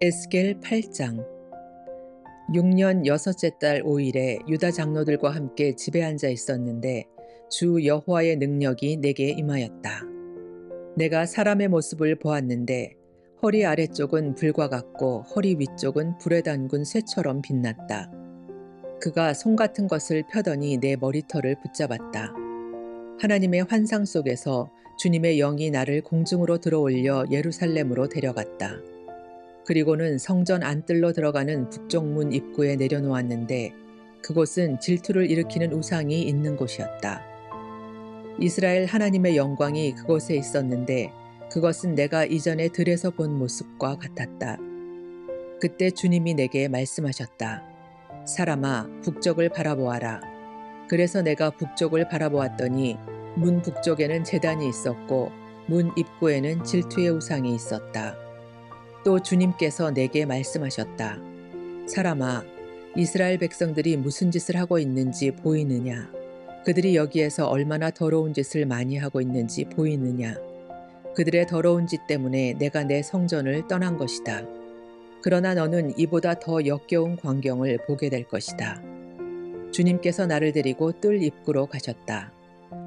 에스겔 8장 6년 여섯째 달 5일에 유다 장로들과 함께 집에 앉아 있었는데 주 여호와의 능력이 내게 임하였다. 내가 사람의 모습을 보았는데 허리 아래쪽은 불과 같고 허리 위쪽은 불에 담근 쇠처럼 빛났다. 그가 손 같은 것을 펴더니 내 머리털을 붙잡았다. 하나님의 환상 속에서 주님의 영이 나를 공중으로 들어올려 예루살렘으로 데려갔다. 그리고는 성전 안뜰로 들어가는 북쪽 문 입구에 내려놓았는데 그곳은 질투를 일으키는 우상이 있는 곳이었다. 이스라엘 하나님의 영광이 그곳에 있었는데 그것은 내가 이전에 들에서 본 모습과 같았다. 그때 주님이 내게 말씀하셨다. 사람아, 북쪽을 바라보아라. 그래서 내가 북쪽을 바라보았더니 문 북쪽에는 재단이 있었고 문 입구에는 질투의 우상이 있었다. 또 주님께서 내게 말씀하셨다. 사람아, 이스라엘 백성들이 무슨 짓을 하고 있는지 보이느냐? 그들이 여기에서 얼마나 더러운 짓을 많이 하고 있는지 보이느냐? 그들의 더러운 짓 때문에 내가 내 성전을 떠난 것이다. 그러나 너는 이보다 더 역겨운 광경을 보게 될 것이다. 주님께서 나를 데리고 뜰 입구로 가셨다.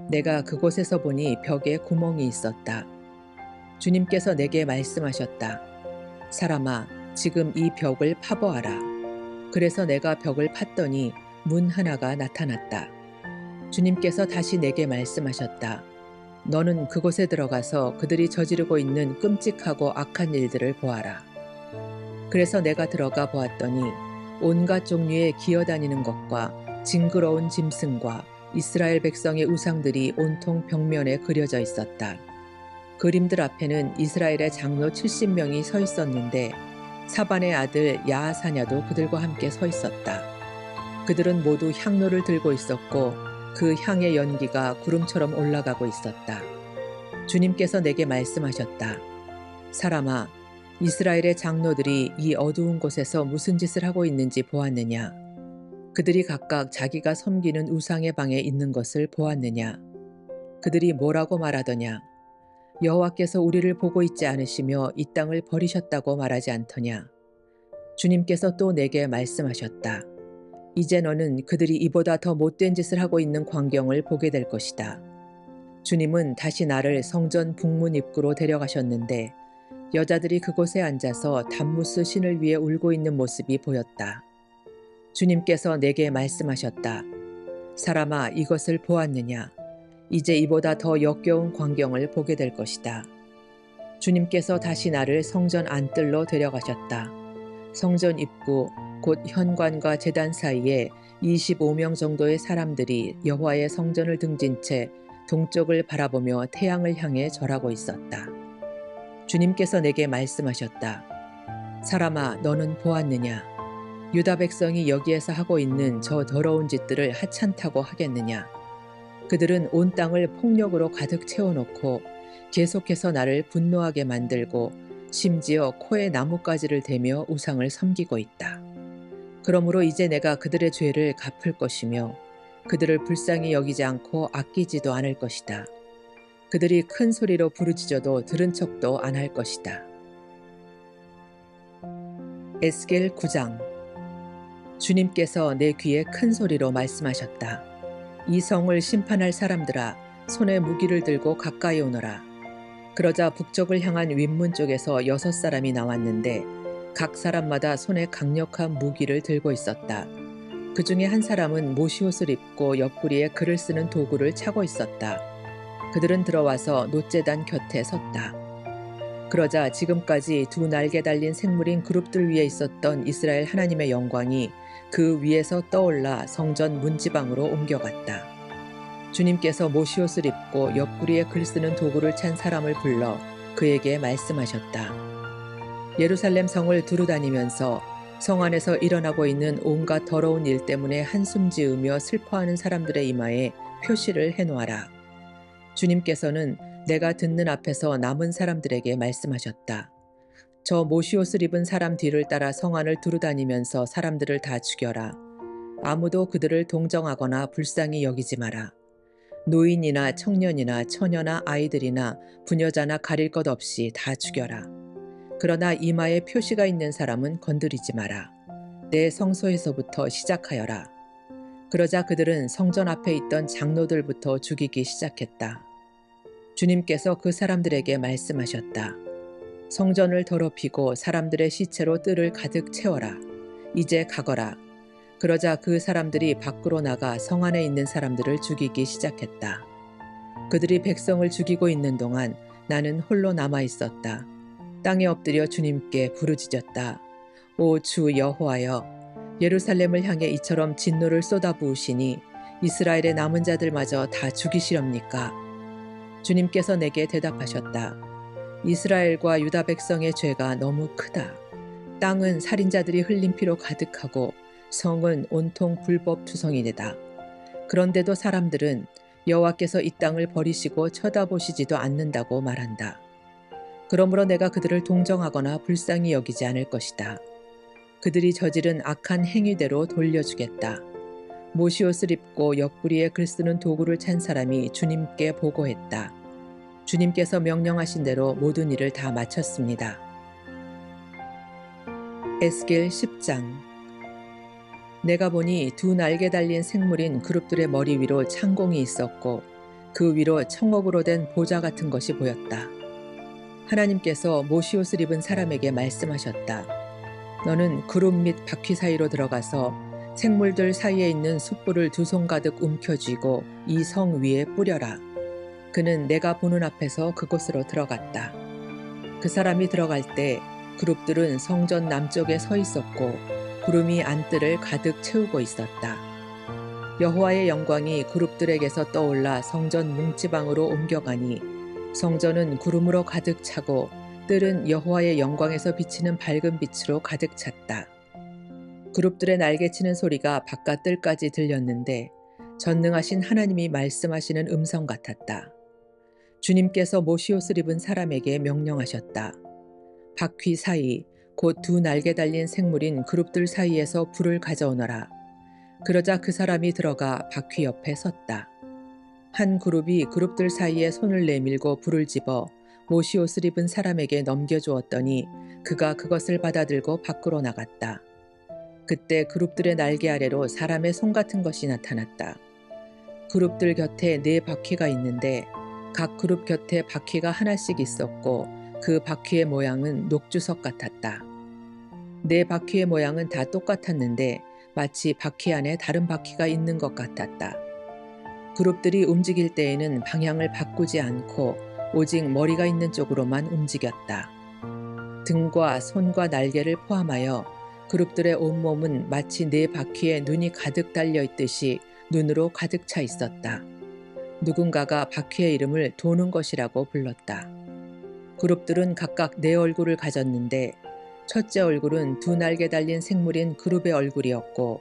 내가 그곳에서 보니 벽에 구멍이 있었다. 주님께서 내게 말씀하셨다. 사람아, 지금 이 벽을 파보아라. 그래서 내가 벽을 팠더니 문 하나가 나타났다. 주님께서 다시 내게 말씀하셨다. 너는 그곳에 들어가서 그들이 저지르고 있는 끔찍하고 악한 일들을 보아라. 그래서 내가 들어가 보았더니 온갖 종류의 기어다니는 것과 징그러운 짐승과 이스라엘 백성의 우상들이 온통 벽면에 그려져 있었다. 그림들 앞에는 이스라엘의 장로 70명이 서 있었는데 사반의 아들 야하사냐도 그들과 함께 서 있었다. 그들은 모두 향로를 들고 있었고 그 향의 연기가 구름처럼 올라가고 있었다. 주님께서 내게 말씀하셨다. 사람아, 이스라엘의 장로들이 이 어두운 곳에서 무슨 짓을 하고 있는지 보았느냐? 그들이 각각 자기가 섬기는 우상의 방에 있는 것을 보았느냐? 그들이 뭐라고 말하더냐? 여호와께서 우리를 보고 있지 않으시며 이 땅을 버리셨다고 말하지 않더냐? 주님께서 또 내게 말씀하셨다. 이제 너는 그들이 이보다 더 못된 짓을 하고 있는 광경을 보게 될 것이다. 주님은 다시 나를 성전 북문 입구로 데려가셨는데 여자들이 그곳에 앉아서 담무스 신을 위해 울고 있는 모습이 보였다. 주님께서 내게 말씀하셨다. 사람아, 이것을 보았느냐? 이제 이보다 더 역겨운 광경을 보게 될 것이다. 주님께서 다시 나를 성전 안뜰로 데려가셨다. 성전 입구, 곧 현관과 재단 사이에 25명 정도의 사람들이 여호와의 성전을 등진 채 동쪽을 바라보며 태양을 향해 절하고 있었다. 주님께서 내게 말씀하셨다. 사람아, 너는 보았느냐? 유다 백성이 여기에서 하고 있는 저 더러운 짓들을 하찮다고 하겠느냐? 그들은 온 땅을 폭력으로 가득 채워놓고 계속해서 나를 분노하게 만들고 심지어 코에 나뭇가지를 대며 우상을 섬기고 있다. 그러므로 이제 내가 그들의 죄를 갚을 것이며 그들을 불쌍히 여기지 않고 아끼지도 않을 것이다. 그들이 큰 소리로 부르짖어도 들은 척도 안 할 것이다. 에스겔 9장 주님께서 내 귀에 큰 소리로 말씀하셨다. 이 성을 심판할 사람들아 손에 무기를 들고 가까이 오너라. 그러자 북쪽을 향한 윗문 쪽에서 여섯 사람이 나왔는데 각 사람마다 손에 강력한 무기를 들고 있었다. 그 중에 한 사람은 모시옷을 입고 옆구리에 글을 쓰는 도구를 차고 있었다. 그들은 들어와서 노제단 곁에 섰다. 그러자 지금까지 두 날개 달린 생물인 그룹들 위에 있었던 이스라엘 하나님의 영광이 그 위에서 떠올라 성전 문지방으로 옮겨갔다. 주님께서 모시옷을 입고 옆구리에 글 쓰는 도구를 찬 사람을 불러 그에게 말씀하셨다. 예루살렘 성을 두루다니면서 성 안에서 일어나고 있는 온갖 더러운 일 때문에 한숨 지으며 슬퍼하는 사람들의 이마에 표시를 해놓아라. 주님께서는 내가 듣는 앞에서 남은 사람들에게 말씀하셨다. 저 모시옷을 입은 사람 뒤를 따라 성 안을 두루다니면서 사람들을 다 죽여라. 아무도 그들을 동정하거나 불쌍히 여기지 마라. 노인이나 청년이나 처녀나 아이들이나 부녀자나 가릴 것 없이 다 죽여라. 그러나 이마에 표시가 있는 사람은 건드리지 마라. 내 성소에서부터 시작하여라. 그러자 그들은 성전 앞에 있던 장로들부터 죽이기 시작했다. 주님께서 그 사람들에게 말씀하셨다. 성전을 더럽히고 사람들의 시체로 뜰을 가득 채워라. 이제 가거라. 그러자 그 사람들이 밖으로 나가 성 안에 있는 사람들을 죽이기 시작했다. 그들이 백성을 죽이고 있는 동안 나는 홀로 남아 있었다. 땅에 엎드려 주님께 부르짖었다. 오 주 여호와여, 예루살렘을 향해 이처럼 진노를 쏟아부으시니 이스라엘의 남은 자들마저 다 죽이시렵니까? 주님께서 내게 대답하셨다. 이스라엘과 유다 백성의 죄가 너무 크다. 땅은 살인자들이 흘린 피로 가득하고 성은 온통 불법 투성이되다. 그런데도 사람들은 여호와께서 이 땅을 버리시고 쳐다보시지도 않는다고 말한다. 그러므로 내가 그들을 동정하거나 불쌍히 여기지 않을 것이다. 그들이 저지른 악한 행위대로 돌려주겠다. 모시옷을 입고 옆구리에 글 쓰는 도구를 찬 사람이 주님께 보고했다. 주님께서 명령하신 대로 모든 일을 다 마쳤습니다. 에스겔 10장 내가 보니 두 날개 달린 생물인 그룹들의 머리 위로 창공이 있었고 그 위로 청옥으로 된 보좌 같은 것이 보였다. 하나님께서 모시옷을 입은 사람에게 말씀하셨다. 너는 그룹 및 바퀴 사이로 들어가서 생물들 사이에 있는 숯불을 두 손 가득 움켜쥐고 이 성 위에 뿌려라. 그는 내가 보는 앞에서 그곳으로 들어갔다. 그 사람이 들어갈 때 그룹들은 성전 남쪽에 서 있었고 구름이 안뜰을 가득 채우고 있었다. 여호와의 영광이 그룹들에게서 떠올라 성전 뭉치방으로 옮겨가니 성전은 구름으로 가득 차고 뜰은 여호와의 영광에서 비치는 밝은 빛으로 가득 찼다. 그룹들의 날개치는 소리가 바깥 뜰까지 들렸는데 전능하신 하나님이 말씀하시는 음성 같았다. 주님께서 모시옷을 입은 사람에게 명령하셨다. 바퀴 사이 곧 두 날개 달린 생물인 그룹들 사이에서 불을 가져오너라. 그러자 그 사람이 들어가 바퀴 옆에 섰다. 한 그룹이 그룹들 사이에 손을 내밀고 불을 집어 모시옷을 입은 사람에게 넘겨주었더니 그가 그것을 받아들고 밖으로 나갔다. 그때 그룹들의 날개 아래로 사람의 손 같은 것이 나타났다. 그룹들 곁에 네 바퀴가 있는데 각 그룹 곁에 바퀴가 하나씩 있었고 그 바퀴의 모양은 녹주석 같았다. 네 바퀴의 모양은 다 똑같았는데 마치 바퀴 안에 다른 바퀴가 있는 것 같았다. 그룹들이 움직일 때에는 방향을 바꾸지 않고 오직 머리가 있는 쪽으로만 움직였다. 등과 손과 날개를 포함하여 그룹들의 온몸은 마치 네 바퀴에 눈이 가득 달려 있듯이 눈으로 가득 차 있었다. 누군가가 바퀴의 이름을 도는 것이라고 불렀다. 그룹들은 각각 네 얼굴을 가졌는데 첫째 얼굴은 두 날개 달린 생물인 그룹의 얼굴이었고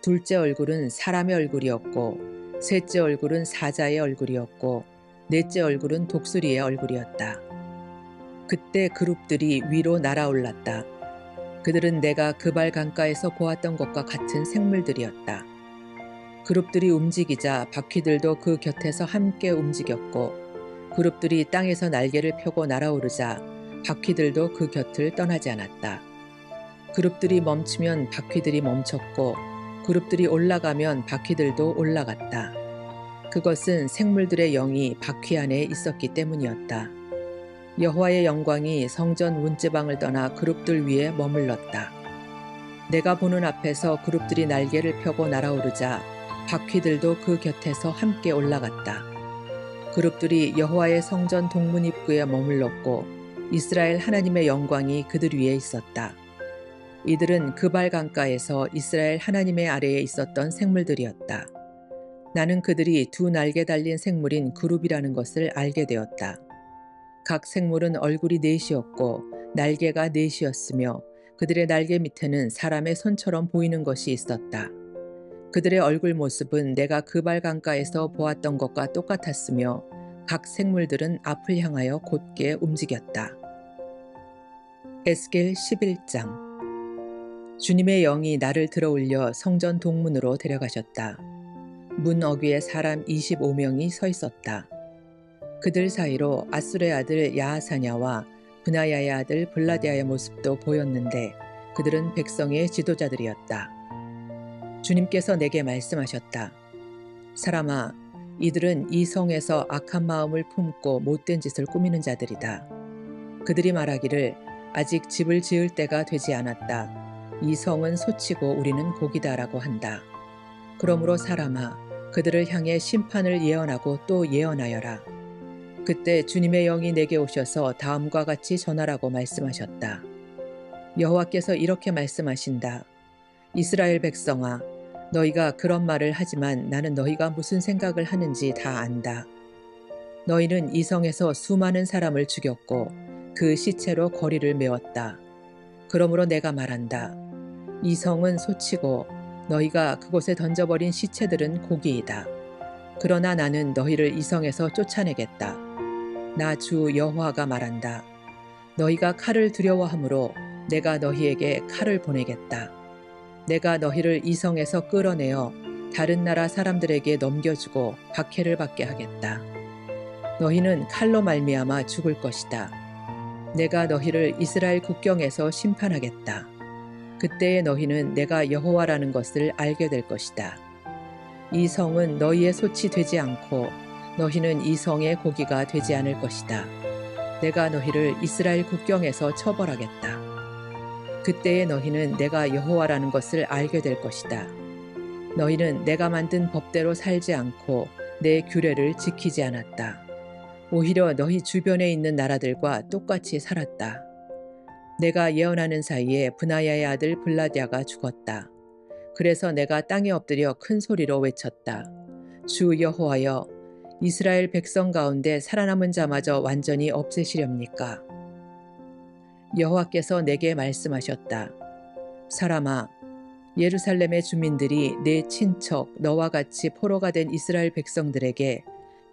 둘째 얼굴은 사람의 얼굴이었고 셋째 얼굴은 사자의 얼굴이었고 넷째 얼굴은 독수리의 얼굴이었다. 그때 그룹들이 위로 날아올랐다. 그들은 내가 그발 강가에서 보았던 것과 같은 생물들이었다. 그룹들이 움직이자 바퀴들도 그 곁에서 함께 움직였고 그룹들이 땅에서 날개를 펴고 날아오르자 바퀴들도 그 곁을 떠나지 않았다. 그룹들이 멈추면 바퀴들이 멈췄고 그룹들이 올라가면 바퀴들도 올라갔다. 그것은 생물들의 영이 바퀴 안에 있었기 때문이었다. 여호와의 영광이 성전 문지방을 떠나 그룹들 위에 머물렀다. 내가 보는 앞에서 그룹들이 날개를 펴고 날아오르자 바퀴들도 그 곁에서 함께 올라갔다. 그룹들이 여호와의 성전 동문 입구에 머물렀고 이스라엘 하나님의 영광이 그들 위에 있었다. 이들은 그발 강가에서 이스라엘 하나님의 아래에 있었던 생물들이었다. 나는 그들이 두 날개 달린 생물인 그룹이라는 것을 알게 되었다. 각 생물은 얼굴이 넷이었고 날개가 넷이었으며 그들의 날개 밑에는 사람의 손처럼 보이는 것이 있었다. 그들의 얼굴 모습은 내가 그발 강가에서 보았던 것과 똑같았으며 각 생물들은 앞을 향하여 곧게 움직였다. 에스겔 11장 주님의 영이 나를 들어올려 성전 동문으로 데려가셨다. 문 어귀에 사람 25명이 서 있었다. 그들 사이로 아술의 아들 야하사냐와 분하야의 아들 블라디아의 모습도 보였는데 그들은 백성의 지도자들이었다. 주님께서 내게 말씀하셨다. 사람아, 이들은 이 성에서 악한 마음을 품고 못된 짓을 꾸미는 자들이다. 그들이 말하기를 아직 집을 지을 때가 되지 않았다. 이 성은 소치고 우리는 고기다라고 한다. 그러므로 사람아, 그들을 향해 심판을 예언하고 또 예언하여라. 그때 주님의 영이 내게 오셔서 다음과 같이 전하라고 말씀하셨다. 여호와께서 이렇게 말씀하신다. 이스라엘 백성아, 너희가 그런 말을 하지만 나는 너희가 무슨 생각을 하는지 다 안다. 너희는 이 성에서 수많은 사람을 죽였고 그 시체로 거리를 메웠다. 그러므로 내가 말한다. 이 성은 소치고 너희가 그곳에 던져버린 시체들은 고기이다. 그러나 나는 너희를 이 성에서 쫓아내겠다. 나 주 여호와가 말한다. 너희가 칼을 두려워하므로 내가 너희에게 칼을 보내겠다. 내가 너희를 이 성에서 끌어내어 다른 나라 사람들에게 넘겨주고 박해를 받게 하겠다. 너희는 칼로 말미암아 죽을 것이다. 내가 너희를 이스라엘 국경에서 심판하겠다. 그때에 너희는 내가 여호와라는 것을 알게 될 것이다. 이 성은 너희의 소치 되지 않고 너희는 이 성의 고기가 되지 않을 것이다. 내가 너희를 이스라엘 국경에서 처벌하겠다. 그때에 너희는 내가 여호와라는 것을 알게 될 것이다. 너희는 내가 만든 법대로 살지 않고 내 규례를 지키지 않았다. 오히려 너희 주변에 있는 나라들과 똑같이 살았다. 내가 예언하는 사이에 분하야의 아들 블라디아가 죽었다. 그래서 내가 땅에 엎드려 큰 소리로 외쳤다. 주 여호와여, 이스라엘 백성 가운데 살아남은 자마저 완전히 없애시렵니까? 여호와께서 내게 말씀하셨다. 사람아, 예루살렘의 주민들이 내 친척 너와 같이 포로가 된 이스라엘 백성들에게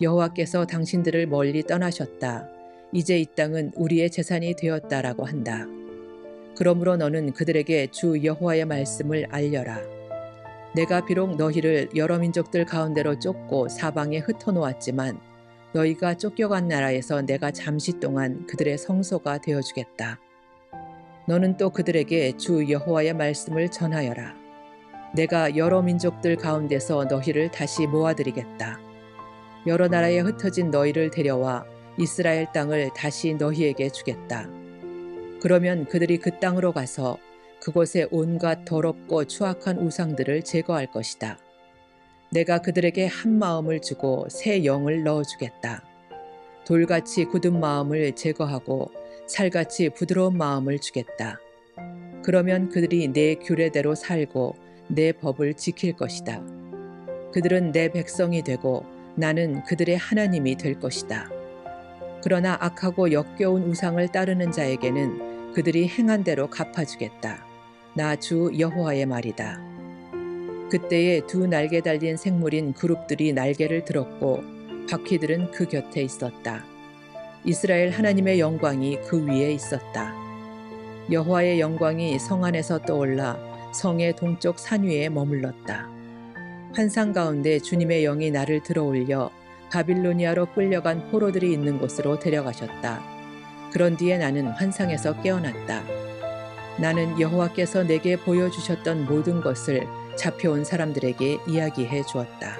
여호와께서 당신들을 멀리 떠나셨다. 이제 이 땅은 우리의 재산이 되었다라고 한다. 그러므로 너는 그들에게 주 여호와의 말씀을 알려라. 내가 비록 너희를 여러 민족들 가운데로 쫓고 사방에 흩어놓았지만 너희가 쫓겨간 나라에서 내가 잠시 동안 그들의 성소가 되어주겠다. 너는 또 그들에게 주 여호와의 말씀을 전하여라. 내가 여러 민족들 가운데서 너희를 다시 모아드리겠다. 여러 나라에 흩어진 너희를 데려와 이스라엘 땅을 다시 너희에게 주겠다. 그러면 그들이 그 땅으로 가서 그곳에 온갖 더럽고 추악한 우상들을 제거할 것이다. 내가 그들에게 한 마음을 주고 새 영을 넣어주겠다. 돌같이 굳은 마음을 제거하고 살같이 부드러운 마음을 주겠다. 그러면 그들이 내 규례대로 살고 내 법을 지킬 것이다. 그들은 내 백성이 되고 나는 그들의 하나님이 될 것이다. 그러나 악하고 역겨운 우상을 따르는 자에게는 그들이 행한 대로 갚아주겠다. 나 주 여호와의 말이다. 그때에 두 날개 달린 생물인 그룹들이 날개를 들었고 바퀴들은 그 곁에 있었다. 이스라엘 하나님의 영광이 그 위에 있었다. 여호와의 영광이 성 안에서 떠올라 성의 동쪽 산 위에 머물렀다. 환상 가운데 주님의 영이 나를 들어올려 바빌로니아로 끌려간 포로들이 있는 곳으로 데려가셨다. 그런 뒤에 나는 환상에서 깨어났다. 나는 여호와께서 내게 보여주셨던 모든 것을 잡혀온 사람들에게 이야기해 주었다.